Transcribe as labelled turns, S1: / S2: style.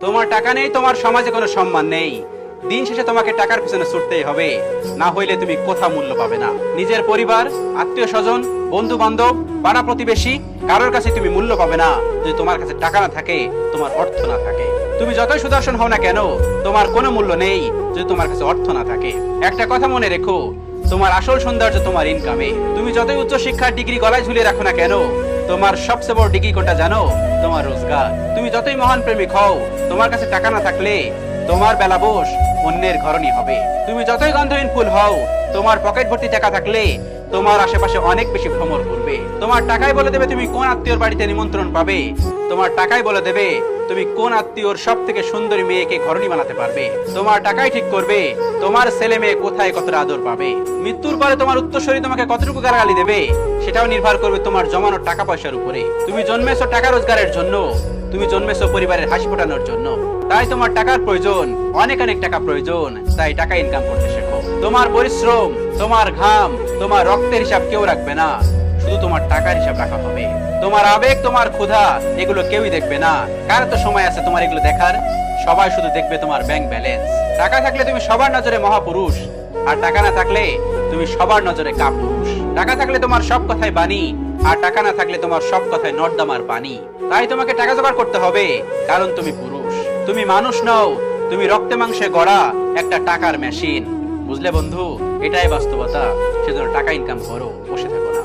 S1: তোমার টাকা নেই, তোমার সমাজে কোনো সম্মান নেই। দিন শেষে তোমাকে টাকার পিছনে ছুটতেই হবে। না হইলে তুমি কোথাও মূল্য পাবে না। নিজের পরিবার আত্মীয় স্বজন বন্ধু বান্ধব পাড়া প্রতিবেশী, কারোর কাছে তুমি মূল্য পাবে না। যদি তোমার কাছে টাকা না থাকে, তোমার অর্থ না থাকে। তুমি যতই সুদর্শন হও না কেন, তোমার কোনো মূল্য নেই যদি তোমার কাছে অর্থ না থাকে। একটা কথা মনে রেখো, তোমার আসল সৌন্দর্য তোমার ইনকামে তুমি যতই উচ্চ শিক্ষার ডিগ্রি গলায় ঝুলিয়ে রাখো না কেন, তোমার সবচেয়ে বড় ডিগ্রি কোনটা জানো? তোমার রোজগার। তুমি যতই মহান প্রেমিক হও, তোমার কাছে টাকা না থাকলে তোমার বেলা বোস অন্যের ঘরণী হবে। তুমি যতই গন্ধহীন ফুল হও, তোমার পকেট ভর্তি টাকা থাকলে তোমার আশেপাশে অনেক বেশি ভ্রমণ করবে তোমার টাকাই বলে দেবে তুমি কোন আত্মীয়র বাড়িতে নিমন্ত্রণ পাবে। তোমার টাকাই বলে দেবে তুমি কোন আত্মীয়র সব থেকে সুন্দরী মেয়েকে ঘরণী বানাতে পারবে? তোমার টাকাই ঠিক করবে। তোমার ছেলে মেয়ে কোথায় কতটা আদর পাবে? মৃত্যুর পরে তোমার উত্তরসূরি তোমাকে কতটুকু গালাগালি দেবে? সেটাও নির্ভর করবে তোমার জমানো টাকা পয়সার উপরে। তুমি জন্মেছো টাকা রোজগারের জন্য। তুমি জন্মেছো পরিবারের হাসি ফোটানোর জন্য। তাই তোমার টাকার প্রয়োজন, অনেক অনেক টাকা প্রয়োজন। তাই টাকা ইনকাম করতে শেখো। তোমার পরিশ্রম, তোমার ঘাম, তোমার রক্তের হিসাব কেউ রাখবে না। শুধু তোমার টাকার হিসাব রাখা হবে। তোমার আবেগ, তোমার ক্ষুধা, এগুলো কেউই দেখবে না। কার তো সময় আছে তোমার এগুলো দেখার? সবাই শুধু দেখবে তোমার ব্যাংক ব্যালেন্স টাকা থাকলে তুমি সবার নজরে মহাপুরুষ। আর টাকা না থাকলে তুমি সবার নজরে কাপুরুষ। টাকা থাকলে তোমার সব কথাই বাণী। আর টাকা না থাকলে তোমার সব কথায় নর্দমার পানি তাই তোমাকে টাকা জোগাড় করতে হবে, কারণ তুমি পুরুষ। তুমি মানুষ নও, তুমি রক্তে মাংসে গড়া একটা টাকার মেশিন বুঝলে বন্ধু? এটাই বাস্তবতা। সেজন্য টাকা ইনকাম করো, বসে থাকো না।